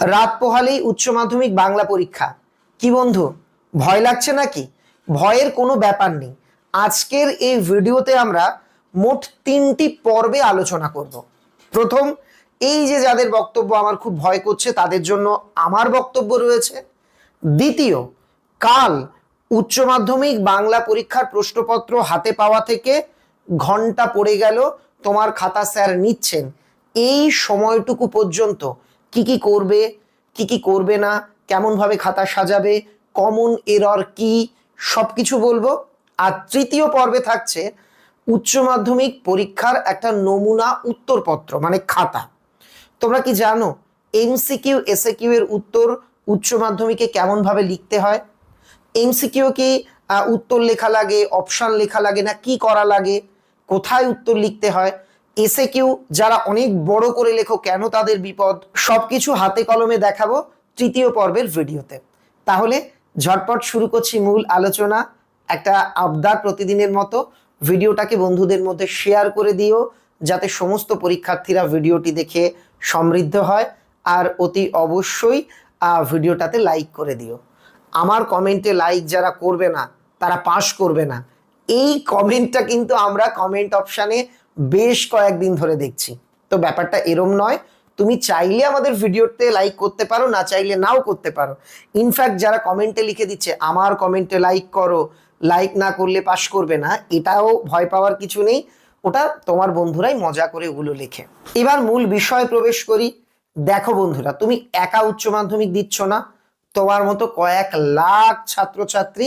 রাত পোহালেই উচ্চ মাধ্যমিক বাংলা পরীক্ষা। কি বন্ধু, ভয় লাগছে নাকি? ভয়ের কোনো ব্যাপার নেই। আজকের এই ভিডিওতে আমরা মোট তিনটি পর্বে আলোচনা করব। প্রথম, এই যে যাদের বক্তব্য আমার খুব ভয় করছে, তাদের জন্য আমার বক্তব্য রয়েছে। দ্বিতীয়, কাল উচ্চ মাধ্যমিক বাংলা পরীক্ষার প্রশ্নপত্র হাতে পাওয়া থেকে ঘণ্টা পড়ে গেল, তোমার খাতা স্যার নিচ্ছেন। এই সময়টুকু পর্যন্ত কি কি করবে, কি কি করবে না, কেমনভাবে খাতা সাজাবে কমন এরর কি সব কিছু বলব। আর তৃতীয় পর্বে থাকছে উচ্চ মাধ্যমিক পরীক্ষার একটা নমুনা উত্তরপত্র মানে খাতা। তোমরা কি জানো এমসিকিউ এসএকিউ এর উত্তর উচ্চ মাধ্যমিকে কেমনভাবে লিখতে হয়? এমসিকিউ কি উত্তর লেখা লাগে অপশন লেখা লাগে না, কি করা লাগে, কোথায় উত্তর লিখতে হয়? এসে কিউ, যারা অনেক বড় করে লেখো কেন তাদের বিপদ, সবকিছু হাতে কলমে দেখাবো তৃতীয় পর্বের ভিডিওতে। তাহলে ঝটপট শুরু করছি মূল আলোচনা, একটা আবদার প্রতিদিনের মতো। ভিডিওটাকে বন্ধুদের মধ্যে শেয়ার করে দিও, যাতে সমস্ত পরীক্ষার্থীরা ভিডিওটি দেখে সমৃদ্ধ হয়। আর অতি অবশ্যই ভিডিওটাতে লাইক করে দিও। আমার কমেন্টে লাইক যারা করবে না, তারা পাস করবে না। এই কমেন্টটা কিন্তু আমরা কমেন্ট অপশানে বেশ কয়েকদিন ধরে দেখছি। তো ব্যাপারটা এরম নয়, তুমি চাইলে আমাদের ভিডিওতে লাইক করতে পারো, না চাইলে নাও করতে পারো। ইনফ্যাক্ট যারা কমেন্টে লিখে দিচ্ছে, আমার কমেন্টে লাইক করো লাইক না করলে পাস করবে না, এটাও ভয় পাওয়ার কিছু নেই। ওটা তোমার বন্ধুরাই মজা করে ওগুলো লেখে। এবার মূল বিষয়ে প্রবেশ করি। দেখো বন্ধুরা, তুমি একা উচ্চ মাধ্যমিক দিচ্ছ না, তোমার মতো কয়েক লাখ ছাত্রছাত্রী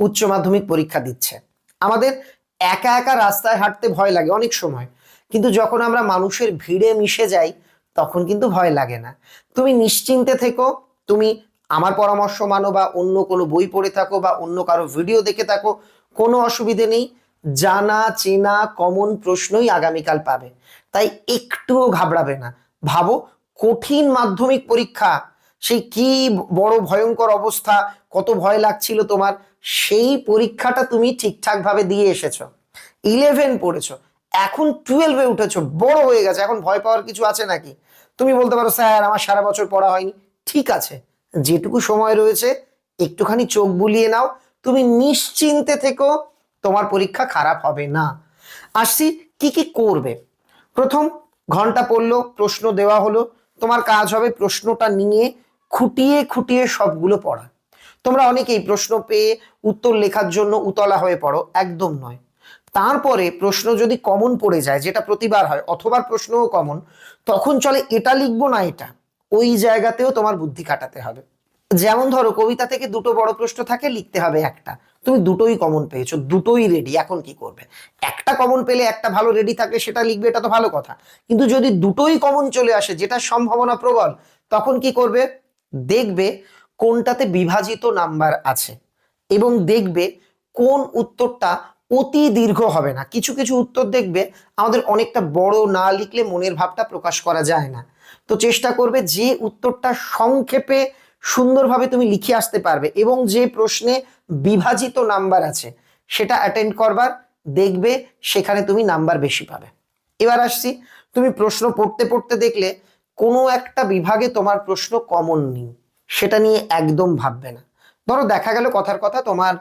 উচ্চ মাধ্যমিক পরীক্ষা দিচ্ছে। আমাদের একা একা রাস্তায় হাঁটতে ভয় লাগে অনেক সময়। কিন্তু যখন আমরা মানুষের ভিড়ে মিশে যাই, তখন কিন্তু ভয় লাগে না। তুমি নিশ্চিন্তে থেকো, তুমি আমার পরামর্শ মানো বা অন্য কোনো বই পড়ে থাকো বা অন্য কারও ভিডিও দেখে থাকো, কোনো অসুবিধে নেই। জানা, চেনা, কমন প্রশ্নই আগামীকাল পাবে। তাই একটুও ঘাবড়াবে না। ভাবো, কঠিন মাধ্যমিক পরীক্ষা সেই কি বড় ভয়ঙ্কর অবস্থা, কত ভয় লাগছিল তোমার? সেই পরীক্ষাটা তুমি ঠিকঠাকভাবে দিয়ে এসেছ। ইলেভেন পড়েছো। এখন টুয়েলভে উঠেছো। বড় হয়ে গেছে। এখন ভয় পাওয়ার কিছু আছে নাকি? তুমি বলতে পারো, স্যার, আমার সারা বছর পড়া হয়নি। ঠিক আছে। যেটুকু সময় রয়েছে, একটুখানি চোখ বুলিয়ে নাও। তুমি নিশ্চিন্তে থেকো, তোমার পরীক্ষা খারাপ হবে না। আসছি, কি কি করবে? প্রথম ঘণ্টা পড়ল, প্রশ্ন দেওয়া হলো। তোমার কাজ হবে প্রশ্নটা নিয়ে খুঁটিয়ে খুঁটিয়ে সবগুলো পড়া। তোমরা অনেকেই প্রশ্ন পেয়ে উত্তর লেখার জন্য উতলা হয়ে পড়ো, একদম নয়। তারপরে প্রশ্ন যদি কমন পড়ে যায়, যেটা প্রতিবার হয় অথবা প্রশ্নও কমন, তখন চলে এটা লিখব না এটা। ওই জায়গাতেও তোমার বুদ্ধি কাটাতে হবে। যেমন ধরো, কবিতা থেকে দুটো বড় প্রশ্ন থাকে, লিখতে হবে একটা। তুমি দুটোই কমন পেয়েছ, দুটোই রেডি এখন কি করবে? একটা কমন পেলে একটা ভালো রেডি থাকলে সেটা লিখবে, এটা তো ভালো কথা। কিন্তু যদি দুটোই কমন চলে আসে, যেটা সম্ভাবনা প্রবল, তখন কি করবে? দেখবে কোনটাতে বিভাজিত নাম্বার আছে এবং দেখবে কোন উত্তরটা অতি দীর্ঘ হবে না। কিছু কিছু উত্তর দেখবে আমাদের অনেকটা বড় না লিখলে মনের ভাবটা প্রকাশ করা যায় না। তো চেষ্টা করবে যে উত্তরটা সংক্ষেপে সুন্দরভাবে তুমি লিখে আসতে পারবে এবং যে প্রশ্নে বিভাজিত নাম্বার আছে সেটা অ্যাটেন্ড করবার, দেখবে সেখানে তুমি নাম্বার বেশি পাবে। এবার আসছি, তুমি প্রশ্ন পড়তে পড়তে দেখলে কোনো একটা বিভাগে তোমার প্রশ্ন কমন নেই। সেটা নিয়ে একদম ভাববে না। ধরো দেখা গেল কথার কথা, তোমার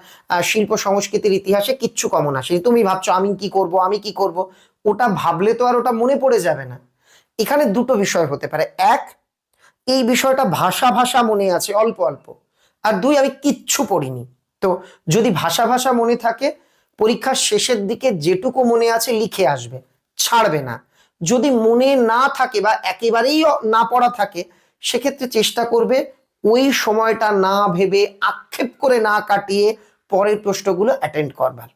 শিল্প সংস্কৃতির ইতিহাসে কিচ্ছু কমন আসেনি। তুমি ভাবছ আমি কি করব, আমি কি করব? ওটা ভাবলে তো আর ওটা মনে পড়ে যাবে না। এখানে দুটো বিষয় হতে পারে। এক, এই বিষয়টা ভাষা ভাষা মনে আছে অল্প অল্প। আর দুই, আমি কিচ্ছু পড়িনি। তো যদি ভাষা ভাষা মনে থাকে, পরীক্ষার শেষের দিকে যেটুকু মনে আছে লিখে আসবে। ছাড়বে না। যদি মনে না থাকে বা একেবারেই না পড়া থাকে, সেক্ষেত্রে চেষ্টা করবে ওই সময়টা না ভেবে আক্ষেপ করে না কাটিয়ে পরের প্রশ্নগুলো অ্যাটেন্ড করবার।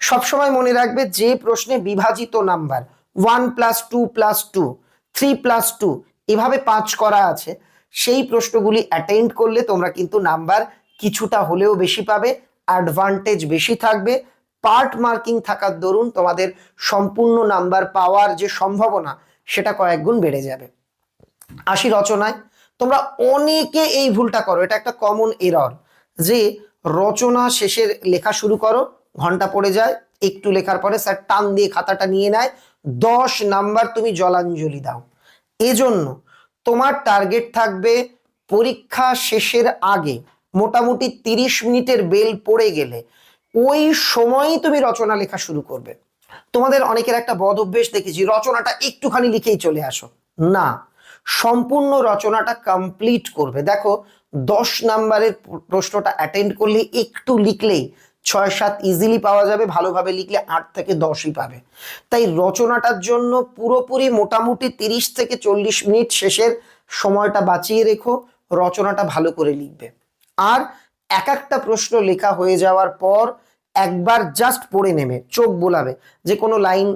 সবসময় মনে রাখবে যে প্রশ্নে বিভাজিত number one plus two plus two three plus two এভাবে পাঁচ করা আছে। সেই প্রশ্নগুলি অ্যাটেন্ড করলে তোমরা কিন্তু নাম্বার কিছুটা হলেও বেশি পাবে অ্যাডভান্টেজ বেশি থাকবে। পার্ট মার্কিং থাকার দরুন তোমাদের সম্পূর্ণ নাম্বার পাওয়ার যে সম্ভাবনা, সেটা কয়েক গুণ বেড়ে যাবে। আসি রচনায়, তোমরা অনেকে এই ভুলটা করো, এটা একটা কমন এরর যে রচনা শেষের লেখা শুরু করো, ঘণ্টা পড়ে যায়, একটু লেখার পরে স্যার টান দিয়ে খাতাটা নিয়ে নেয়, দশ নাম্বার তুমি জলাঞ্জলি দাও। এজন্য তোমার টার্গেট থাকবে পরীক্ষা শেষের আগে, মোটামুটি তিরিশ মিনিটের বেল পড়ে গেলে ওই সময়ই তুমি রচনা লেখা শুরু করবে। তোমাদের অনেকের একটা বদ অভ্যেস দেখেছি, রচনাটা একটুখানি লিখেই চলে আসো। না, সম্পূর্ণ রচনাটা কমপ্লিট করবে। দেখো, দশ নাম্বারের প্রশ্নটা অ্যাটেন্ড করলে একটু লিখলেই ছয় সাত ইজিলি পাওয়া যাবে, ভালোভাবে লিখলে আট থেকে দশই পাবে। তাই রচনাটার জন্য পুরোপুরি মোটামুটি তিরিশ থেকে চল্লিশ মিনিট শেষের সময়টা বাঁচিয়ে রেখো, রচনাটা ভালো করে লিখবে। আর এক একটা প্রশ্ন লেখা হয়ে যাওয়ার পর একবার জাস্ট পড়ে নেবে, চোখ বোলাবে যে কোনো লাইন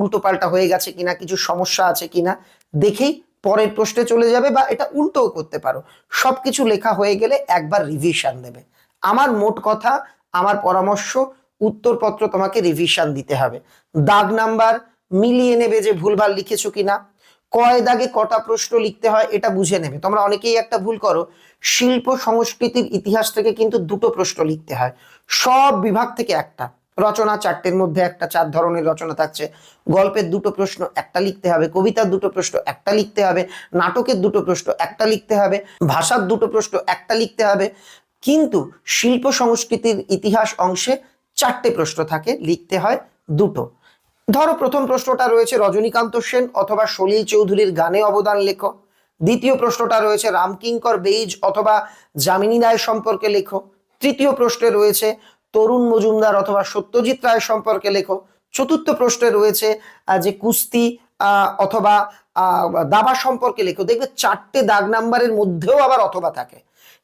উল্টো পাল্টা হয়ে গেছে কিনা, কিছু সমস্যা আছে কিনা, দেখেই পরের প্রশ্নে চলে যাবে বা এটা উল্টোও করতে পারো। সব কিছু লেখা হয়ে গেলে একবার রিভিশন দেবে। আমার মোট কথা, আমার পরামর্শ, উত্তরপত্র তোমাকে রিভিশন দিতে হবে। দাগ নাম্বার মিলিয়ে নেবে যে ভুলভাল লিখেছো কিনা। কয় দাগে কটা প্রশ্ন লিখতে হয় এটা বুঝে নেবে। তোমরা অনেকেই একটা ভুল করো। শিল্প সংস্কৃতির ইতিহাস থেকে কিন্তু দুটো প্রশ্ন লিখতে হয়। সব বিভাগ থেকে একটা। রচনা চারটের মধ্যে একটা, চার ধরনের রচনা থাকছে। গল্পের দুটো প্রশ্ন একটা লিখতে হবে, কবিতার দুটো প্রশ্ন একটা লিখতে হবে, নাটকের দুটো প্রশ্ন একটা লিখতে হবে, ভাষার দুটো প্রশ্ন একটা লিখতে হবে। কিন্তু শিল্প সংস্কৃতির ইতিহাস অংশে চারটে প্রশ্ন থাকে, লিখতে হয় দুটো। ধরো, প্রথম প্রশ্নটা রয়েছে রজনীকান্ত সেন অথবা সলিল চৌধুরীর গানে অবদান লেখো। দ্বিতীয় প্রশ্নটা রয়েছে রামকিঙ্কর বেইজ অথবা যামিনী রায় সম্পর্কে লেখো। তৃতীয় প্রশ্নে রয়েছে তরুণ মজুমদার অথবা সত্যজিৎ রায় সম্পর্কে লেখো। চতুর্থ প্রশ্নে রয়েছে যে কুস্তি অথবা দাবা সম্পর্কে লেখো। দেখবে চারটে দাগ নাম্বারের মধ্যেও আবার অথবা থাকে।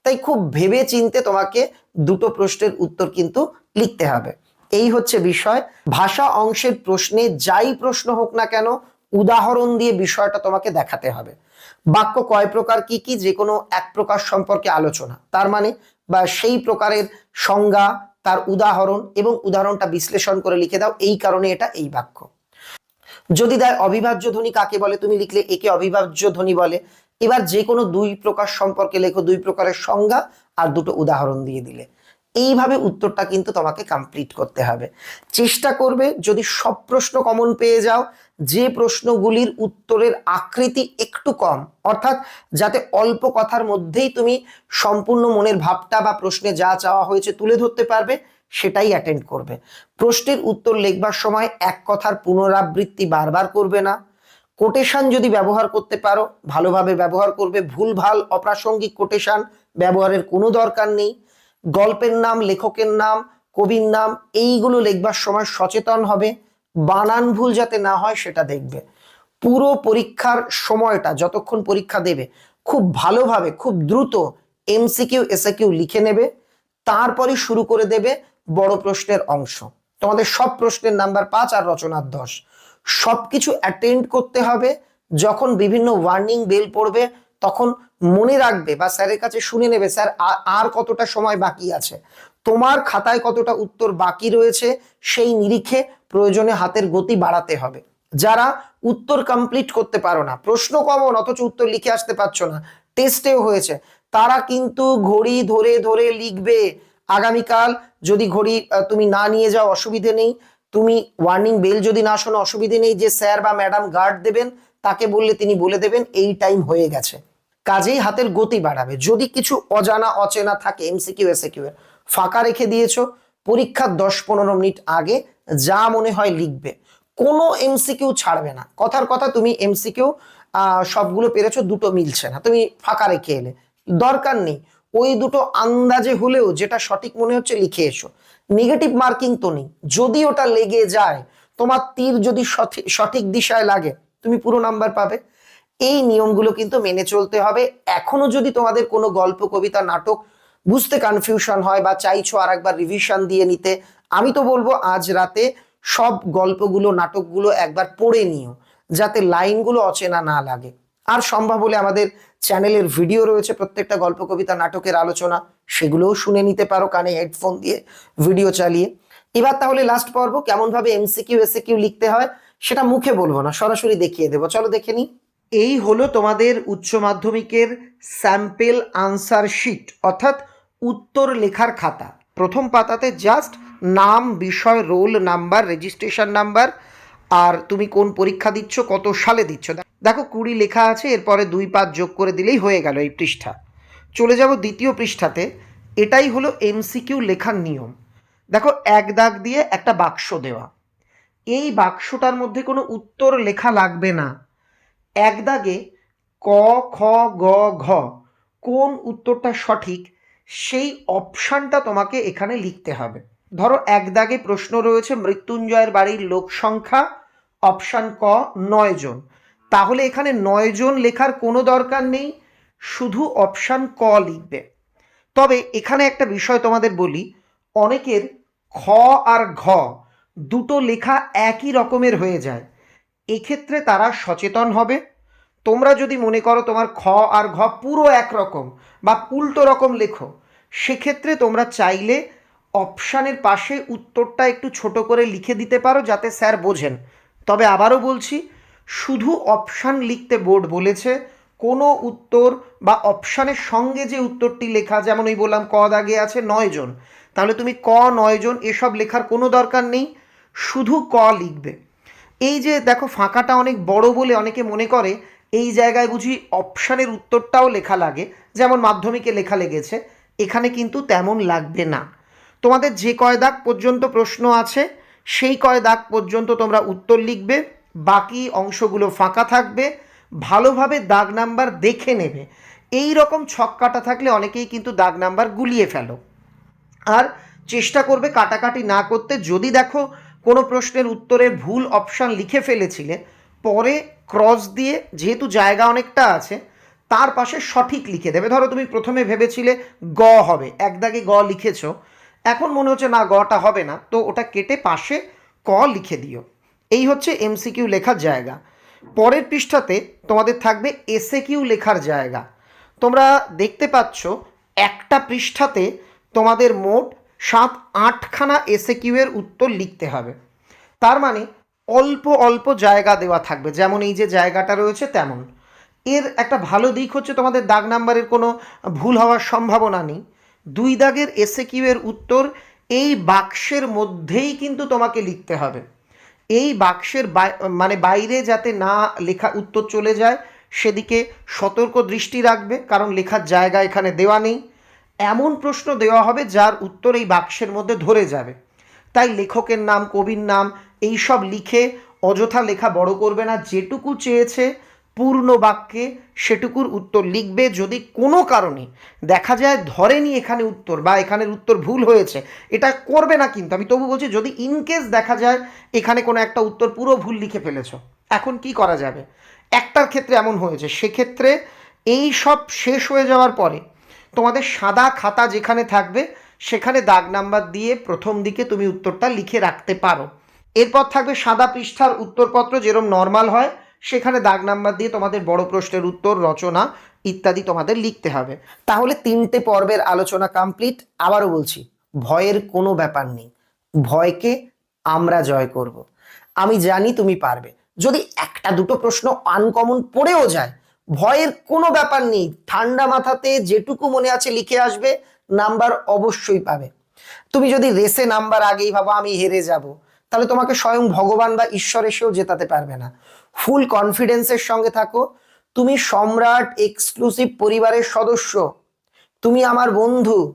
তাই খুব ভেবে চিনতে তোমাকে দুটো প্রশ্নের উত্তর কিন্তু লিখতে হবে। এই হচ্ছে বিষয়। ভাষা অংশের প্রশ্নে যাই প্রশ্ন হোক না কেন, উদাহরণ দিয়ে বিষয়টা তোমাকে দেখাতে হবে। বাক্য কয় প্রকার, কি কি? যে কোনো এক প্রকার সম্পর্কে আলোচনা। তার মানে বা সেই প্রকারের সংজ্ঞা, তার উদাহরণ এবং উদাহরণটা বিশ্লেষণ করে লিখে দাও। এই কারণে এটা এই বাক্য। যদি দেয় অবিভাজ্য ধ্বনি, কাকে বলে? তুমি লিখলে একে অবিভাজ্য ধ্বনি বলে। এবার যে কোনো দুই প্রকার সম্পর্কে লেখো, দুই প্রকারের সংজ্ঞা আর দুটো উদাহরণ দিয়ে দিলে। এইভাবে উত্তরটা কিন্তু তোমাকে কমপ্লিট করতে হবে। চেষ্টা করবে, যদি সব প্রশ্ন কমন পেয়ে যাও, যে প্রশ্নগুলির উত্তরের আকৃতি একটু কম, অর্থাৎ যাতে অল্প কথার মধ্যেই তুমি সম্পূর্ণ মনের ভাবটা বা প্রশ্নে যা চাওয়া হয়েছে তুলে ধরতে পারবে, সেটাই অ্যাটেন্ড করবে। প্রশ্নের উত্তর লেখবার সময় এক কথার পুনরাবৃত্তি বারবার করবে না। কোটেশান যদি ব্যবহার করতে পারো, ভালোভাবে ব্যবহার করবে ভুলভাল অপ্রাসঙ্গিক কোটেশান ব্যবহারের কোনো দরকার নেই। গল্পের নাম, লেখকের নাম, কবির নাম, এইগুলো লিখবার সময় সচেতন হবে। বানান ভুল যাতে না হয় সেটা দেখবে। পুরো পরীক্ষার সময়টা, যতক্ষণ পরীক্ষা দেবে, খুব ভালোভাবে, খুব দ্রুত এমসিকিউ এসএকিউ লিখে নেবে। তারপরে শুরু করে দেবে বড় প্রশ্নের অংশ। তোমাদের সব প্রশ্নের নাম্বার পাঁচ আর রচনার দশ। সব কিছু অ্যাটেন্ড করতে হবে। যখন বিভিন্ন ওয়ার্নিং বেল পড়বে তখন মনে রাখবে বা স্যারের কাছে শুনে নেবে, স্যার আর কতটা সময় বাকি আছে? তোমার খাতায় কতটা উত্তর বাকি রয়েছে? সেই নিরিখে প্রয়োজনে হাতের গতি বাড়াতে হবে। যারা উত্তর কমপ্লিট করতে পারো না, প্রশ্ন কমন, অথচ উত্তর লিখে আসতে পারছ না টেস্টেও হয়েছে, তারা কিন্তু ঘড়ি ধরে ধরে লিখবে। আগামীকাল যদি ঘড়ি তুমি না নিয়ে যাও, অসুবিধে নেই। তুমি ওয়ার্নিং বেল যদি না শোনো, অসুবিধে নেই যে স্যার বা ম্যাডাম গার্ড দেবেন, তাকে বললে তিনি বলে দেবেন, এই টাইম হয়ে গেছে। কাজেই হাতের গতি বাড়াবে। যদি কিছু অজানা, অচেনা থাকে এমসিকিউ এসএকিউ এর, ফাঁকা রেখে দিয়েছ, পরীক্ষার দশ পনেরো মিনিট আগে যা মনে হয় লিখবে। কোনো এমসিকিউ ছাড়বে না। কথার কথা, তুমি এমসিকিউ সবগুলো পেরেছ, দুটো মিলছে না। তুমি ফাঁকা রেখে এলে। দরকার নেই। ওই দুটো আন্দাজে হলেও যেটা সঠিক মনে হচ্ছে, লিখে এসো। নেগেটিভ মার্কিং তো নেই। যদি ওটা লেগে যায়, তোমার তীর যদি সঠি- সঠিক দিশায় লাগে, তুমি পুরো নাম্বার পাবে। এই নিয়মগুলো কিন্তু মেনে চলতে হবে। এখনও যদি তোমাদের কোনো গল্প, কবিতা, নাটক বুঝতে কনফিউশন হয় বা চাইছো আর একবার রিভিশন দিয়ে নিতে, আমি তো বলব আজ রাতে সব গল্পগুলো, নাটকগুলো একবার পড়ে নিও, যাতে লাইনগুলো অচেনা না লাগে। আর সম্ভব হলে আমাদের চ্যানেলের ভিডিও রয়েছে, প্রত্যেকটা গল্প, কবিতা, নাটকের আলোচনা, সেগুলোও শুনে নিতে পারো কানে হেডফোন দিয়ে ভিডিও চালিয়ে। এবার তাহলে লাস্ট পর্ব কেমন ভাবে এমসিকিউ এসএকিউ লিখতে হয়, সেটা মুখে বলব না, সরাসরি দেখিয়ে দেবো। চলো দেখে নিই। এই হলো তোমাদের উচ্চ মাধ্যমিকের স্যাম্পেল আনসার শিট অর্থাৎ উত্তর লেখার খাতা। প্রথম পাতাতে জাস্ট নাম, বিষয় রোল নাম্বার রেজিস্ট্রেশন নাম্বার আর তুমি কোন পরীক্ষা দিচ্ছ, কত সালে দিচ্ছ। দেখো, কুড়ি লেখা আছে, এরপরে দুই পাঁচ যোগ করে দিলেই হয়ে গেল এই পৃষ্ঠা। চলে যাব দ্বিতীয় পৃষ্ঠাতে। এটাই হলো এমসিকিউ লেখার নিয়ম। দেখো, এক দাগ দিয়ে একটা বাক্স দেওয়া। এই বাক্সটার মধ্যে কোনো উত্তর লেখা লাগবে না। এক দাগে ক, খ, গ, ঘ কোন উত্তরটা সঠিক সেই অপশানটা তোমাকে এখানে লিখতে হবে। ধরো এক দাগে প্রশ্ন রয়েছে মৃত্যুঞ্জয়ের বাড়ির লোক সংখ্যা, অপশান ক, নয় জন। তাহলে এখানে নয় জন লেখার কোনো দরকার নেই, শুধু অপশান ক লিখবে। তবে এখানে একটা বিষয় তোমাদের বলি, অনেকের খ আর ঘ দুটো লেখা একই রকমের হয়ে যায়। এক্ষেত্রে তারা সচেতন হবে। তোমরা যদি মনে করো তোমার খ আর ঘ পুরো একরকম বা উল্টো রকম লেখো, সেক্ষেত্রে তোমরা চাইলে অপশানের পাশে উত্তরটা একটু ছোট করে লিখে দিতে পারো যাতে স্যার বোঝেন। তবে আবারও বলছি, শুধু অপশান লিখতে বোর্ড বলেছে, কোনো উত্তর বা অপশানের সঙ্গে যে উত্তরটি লেখা, যেমন ওই বললাম ক দাগে আছে নয় জন, তাহলে তুমি ক, নয় জন, এসব লেখার কোনো দরকার নেই, শুধু ক লিখবে। এই যে দেখো ফাঁকাটা অনেক বড় বলে অনেকে মনে করে, এই জায়গায় বুঝি অপশানের উত্তরটাও লেখা লাগে, যেমন মাধ্যমিকে লেখা লেগেছে, এখানে কিন্তু তেমন লাগবে না। তোমাদের যে কয় দাগ পর্যন্ত প্রশ্ন আছে, সেই কয় দাগ পর্যন্ত তোমরা উত্তর লিখবে, বাকি অংশগুলো ফাঁকা থাকবে, ভালোভাবে দাগ নাম্বার দেখে নেবে। এই রকম ছক্কাটা থাকলে অনেকেই কিন্তু দাগ নাম্বার গুলিয়ে ফেলো। আর চেষ্টা করবে কাটাকাটি না করতে, যদি দেখো কোনো প্রশ্নের উত্তরের ভুল অপশান লিখে ফেলেছিলে, পরে ক্রস দিয়ে যেহেতু জায়গা অনেকটা আছে, তার পাশে সঠিক লিখে দেবে। ধরো তুমি প্রথমে ভেবেছিলে গ হবে, এক দাগে গ লিখেছো, এখন মনে হচ্ছে না, গটা হবে না, তো ওটা কেটে পাশে ক লিখে দিও। এই হচ্ছে এমসিকিউ লেখার জায়গা। পরের পৃষ্ঠাতে তোমাদের থাকবে এসএ কিউ লেখার জায়গা। তোমরা দেখতে পাচ্ছ, একটা পৃষ্ঠাতে তোমাদের মোট সাত আটখানা এসে কিউয়ের উত্তর লিখতে হবে। তার মানে অল্প অল্প জায়গা দেওয়া থাকবে, যেমন এই যে জায়গাটা রয়েছে তেমন। এর একটা ভালো দিক হচ্ছে তোমাদের দাগ নাম্বারের কোনো ভুল হওয়ার সম্ভাবনা নেই। দুই দাগের এসে কিউয়ের উত্তর এই বাক্সের মধ্যেই কিন্তু তোমাকে লিখতে হবে। এই বাক্সের মানে বাইরে যাতে না লেখা উত্তর চলে যায়, সেদিকে সতর্ক দৃষ্টি রাখবে, কারণ লেখার জায়গা এখানে দেওয়া নেই। এমন প্রশ্ন দেওয়া হবে যার উত্তর এই বাক্সের মধ্যে ধরে যাবে। তাই লেখকের নাম, কবির নাম, এই সব লিখে অযথা লেখা বড় করবে না। যেটুকু চেয়েছে পূর্ণ বাক্যে সেটুকুর উত্তর লিখবে। যদি কোনো কারণে দেখা যায় ধরেনি এখানে উত্তর বা এখানের উত্তর ভুল হয়েছে, এটা করবে না কিন্তু। আমি তবু বলছি, যদি ইনকেস দেখা যায় এখানে কোনো একটা উত্তর পুরো ভুল লিখে ফেলেছ, এখন কি করা যাবে? একটার ক্ষেত্রে এমন হয়েছে। সেক্ষেত্রে এই সব শেষ হয়ে যাওয়ার পরে তোমাদের সাদা খাতা যেখানে থাকবে, সেখানে দাগ নাম্বার দিয়ে প্রথম দিকে তুমি উত্তরটা লিখে রাখতে পারো। এরপর থাকবে সাদা পৃষ্ঠার উত্তরপত্র যেরকম নর্মাল হয়, সেখানে দাগ নাম্বার দিয়ে তোমাদের বড় প্রশ্নের উত্তর, রচনা ইত্যাদি তোমাদের লিখতে হবে। তাহলে তিনটে পর্বের আলোচনা কমপ্লিট আবারও বলছি, ভয়ের কোনো ব্যাপার নেই। ভয়কে আমরা জয় করব। আমি জানি তুমি পারবে। যদি একটা দুটো প্রশ্ন আনকমন পড়েও যায় ভয়ের কোনো ব্যাপার নেই। ঠান্ডা মাথাতে যেটুকু মনে আছে লিখে আসবে, নাম্বার অবশ্যই পাবে। তুমি যদি রেসে নাম্বার আগেই ভাবো, আমি হেরে যাব, তাহলে তোমাকে স্বয়ং ভগবান বা ঈশ্বর এসেও জেতাতে পারবে না। ফুল কনফিডেন্সের সঙ্গে থাকো। তুমি সম্রাট এক্সক্লুসিভ পরিবারের সদস্য। তুমি আমার বন্ধু।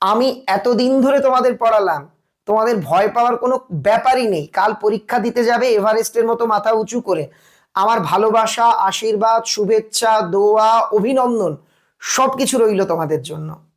আমি এতদিন ধরে তোমাদের পড়ালাম। তোমাদের ভয় পাওয়ার কোনো ব্যাপারই নেই। কাল পরীক্ষা দিতে যাবে এভারেস্টের মতো মাথা উঁচু করে। আমার ভালোবাসা আশীর্বাদ শুভেচ্ছা দোয়া অভিনন্দন সব কিছু রইল তোমাদের জন্য।